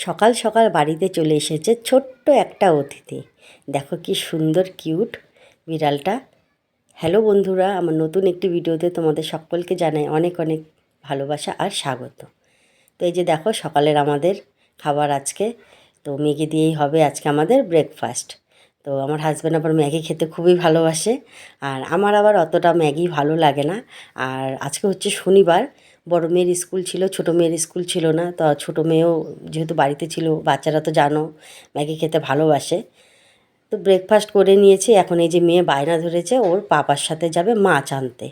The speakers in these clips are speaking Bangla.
সকাল সকাল বাড়িতে চলে এসেছে ছোট্ট একটা অতিথি। দেখো কি সুন্দর, কিউট বিড়ালটা। হ্যালো বন্ধুরা, আমার নতুন একটি ভিডিওতে তোমাদের সকলকে জানাই অনেক অনেক ভালোবাসা আর স্বাগত। তো এই যে দেখো, সকালের আমাদের খাবার আজকে। তো ম্যাগি দিয়েই হবে আজকে আমাদের ব্রেকফাস্ট তো আমার হাজব্যান্ড আবার ম্যাগি খেতে খুবই ভালোবাসে। আর আমার আবার অতটা ম্যাগি ভালো লাগে না। আর আজকে হচ্ছে শনিবার বড় মেয়ের স্কুল ছিল, ছোট মেয়ের স্কুল ছিল না। তো ছোট মেয়েও যেহেতু বাড়িতে ছিল, বাচ্চারা তো জানো, ম্যাগি খেতে ভালোবাসে। তো ব্রেকফাস্ট করে নিয়েছি, এখন এই যে মেয়ে বায়না ধরেছে, ওর পাপার সাথে যাবে মাছ আনতে।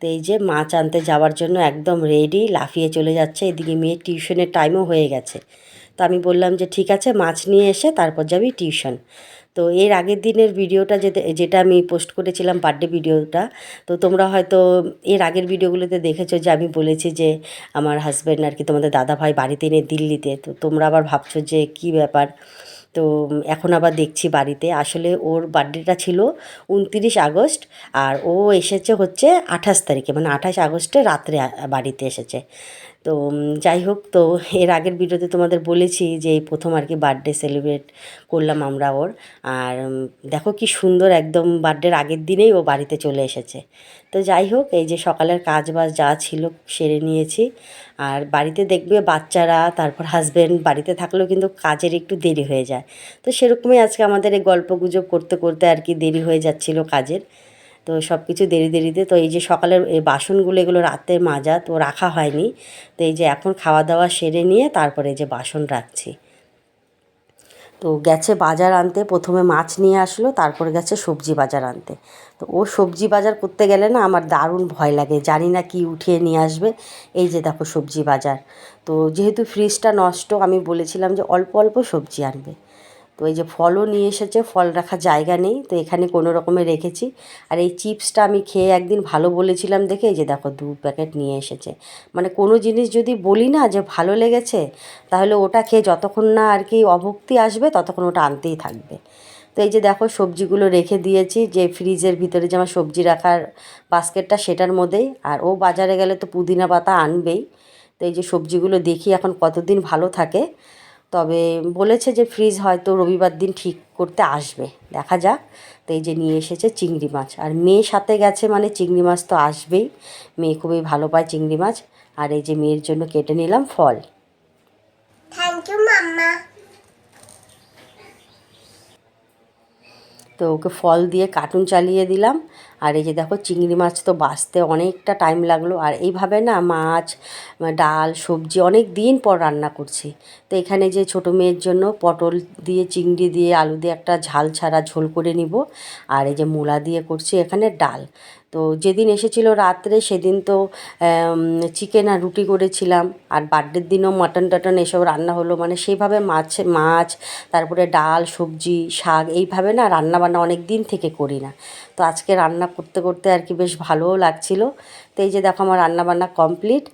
তো এই যে মাছ আনতে যাওয়ার জন্য একদম রেডি লাফিয়ে চলে যাচ্ছে। এদিকে মেয়ের টিউশনের টাইমও হয়ে গেছে। তো আমি বললাম যে ঠিক আছে, মাছ নিয়ে এসে তারপর যাবি টিউশন। তো এর আগের দিনের ভিডিওটা যেটা আমি পোস্ট করেছিলাম বার্থডে ভিডিওটা, তো তোমরা হয়তো এর আগের ভিডিওগুলোতে দেখেছ যে আমি বলেছি যে আমার হাজব্যান্ড আর কি তোমাদের দাদা ভাই বাড়িতে এনে দিল্লিতে, তো তোমরা আবার ভাবছ যে কি ব্যাপার। তো এখন আবার দেখছি বাড়িতে, আসলে ওর বার্থডেটা ছিল উনতিরিশ আগস্ট আর ও এসেছে হচ্ছে আঠাশ তারিখে মানে আঠাশ আগস্টে রাত্রে বাড়িতে এসেছে। তো যাই হোক, তো এর আগের ভিডিওতে তোমাদের বলেছি যে এই প্রথম আর কি বার্থডে সেলিব্রেট করলাম আমরা ওর। আর দেখো কি সুন্দর একদম বার্থডের আগের দিনেই ও বাড়িতে চলে এসেছে। তো যাই হোক, এই যে সকালের কাজ বাজ যা ছিল সেরে নিয়েছি। আর বাড়িতে দেখবে বাচ্চারা, তারপর হাজব্যান্ড বাড়িতে থাকলেও কিন্তু কাজের একটু দেরি হয়ে যায়। তো সেরকমই আজকে আমাদের এই গল্প গুজব করতে করতে আর কি দেরি হয়ে যাচ্ছিল কাজের। তো সব কিছু দেরি দেরিতে, তো এই যে সকালের এই বাসনগুলো এগুলো রাতে মাজা তো রাখা হয়নি। তো এই যে এখন খাওয়া দাওয়া সেরে নিয়ে তারপরে যে বাসন রাখছি। তো গেছে বাজার আনতে, প্রথমে মাছ নিয়ে আসলো, তারপর গেছে সবজি বাজার আনতে। তো ও সবজি বাজার করতে গেলে না আমার দারুণ ভয় লাগে, জানি না কি উঠিয়ে নিয়ে আসবে। এই যে দেখো সবজি বাজার। তো যেহেতু ফ্রিজটা নষ্ট, আমি বলেছিলাম যে অল্প অল্প সবজি আনবে। তো এই যে ফলও নিয়ে এসেছে, ফল রাখার জায়গা নেই, তো এখানে কোনো রকমে রেখেছি। আর এই চিপসটা আমি খেয়ে একদিন ভালো বলেছিলাম দেখে, এই যে দেখো দু প্যাকেট নিয়ে এসেছে। মানে কোনো জিনিস যদি বলি না যে ভালো লেগেছে, তাহলে ওটা খেয়ে যতক্ষণ না আর কি অভক্তি আসবে, ততক্ষণ ওটা আনতেই থাকবে। তো এই যে দেখো সবজিগুলো রেখে দিয়েছি, যে ফ্রিজের ভিতরে যে আমার সবজি রাখার বাস্কেটটা সেটার মধ্যেই। আর ও বাজারে গেলে তো পুদিনা পাতা আনবেই। তো এই যে সবজিগুলো দেখি এখন কতদিন ভালো থাকে। তবে বলেছে যে ফ্রিজ হয়তো রবিবার দিন ঠিক করতে আসবে। দেখা যাক। তো এই যে নিয়ে এসেছে চিংড়ি মাছ। আর মেয়ে সাথে গেছে মানে চিংড়ি মাছ তো আসবেই। মেয়ে খুবই ভালো পায় চিংড়ি মাছ। আর এই যে মেয়ের জন্য কেটে নিলাম ফল। থ্যাংক ইউ মাম্মা তো ওকে ফল দিয়ে কার্টুন চালিয়ে দিলাম। আর এই যে দেখো চিংড়ি মাছ তো বাছতে অনেকটা টাইম লাগল। আর এইভাবে না মাছ, ডাল, সবজি অনেক দিন পর রান্না করছি। তো এখানে যে ছোটো মেয়ের জন্য পটল দিয়ে, চিংড়ি দিয়ে, আলু দিয়ে একটা ঝাল ছাড়া ঝোল করে নিব। আর এই যে মূলা দিয়ে করছি এখানে ডাল। তো যেদিন এসেছিল রাত্রে, সেদিন তো চিকেন আর রুটি করেছিলাম। আর বার্থডের দিনও মাটন টাটন এসব রান্না হলো। মানে সেইভাবে মাছ মাছ, তারপরে ডাল, সবজি, শাক এইভাবে না রান্না বান্না অনেক দিন থেকে করি না। তো আজকে রান্না করতে করতে আর কি বেশ ভালোও লাগছিল। তো এই যে দেখো আমার রান্না বান্না কমপ্লিট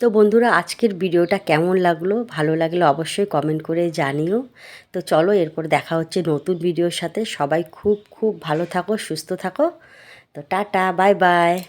তো বন্ধুরা, আজকের ভিডিওটা কেমন লাগল? ভালো লাগলে অবশ্যই কমেন্ট করে জানিও। তো চলো, এরপর দেখা হচ্ছে নতুন ভিডিওর সাথে। সবাই খুব খুব ভালো থাকো, সুস্থ থাকো। तो टाटा बाय बाय